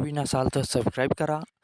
नवीन असाल तर सबस्क्राईब करा।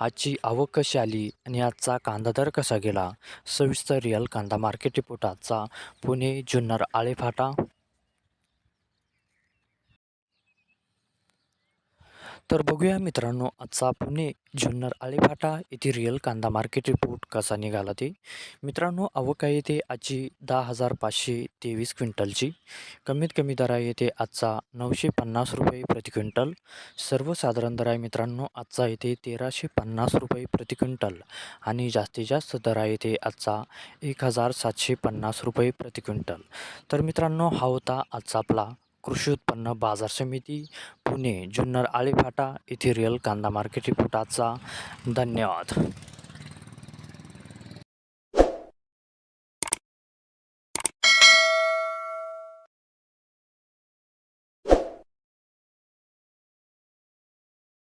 आजची आवक कशी आली आणि आजचा कांदा दर कसा गेला? सविस्तर रिअल कांदा मार्केट रिपोर्ट आजचा पुणे जुन्नर आळेफाटा. तर बघूया मित्रांनो आजचा पुणे जुन्नर आळेफाटा येथे रिअल कांदा मार्केट रिपोर्ट कसा निघाला ते. मित्रांनो अवका येथे आजची दहा हजार पाचशे तेवीस क्विंटलची. कमीत कमी दरा येथे आजचा नऊशे पन्नास रुपये प्रति क्विंटल. सर्वसाधारण दर आहे मित्रांनो आजचा येथे तेराशे पन्नास रुपये प्रति क्विंटल. आणि जास्तीत जास्त दर आहे आजचा एक हजार सातशे पन्नास रुपये प्रति क्विंटल. तर मित्रांनो हा होता आजचा आपला कृषी उत्पन्न बाजार समिती पुणे जुन्नर आळीफाटा येथे रिअल कांदा मार्केट रिपोर्टाचा धन्यवाद.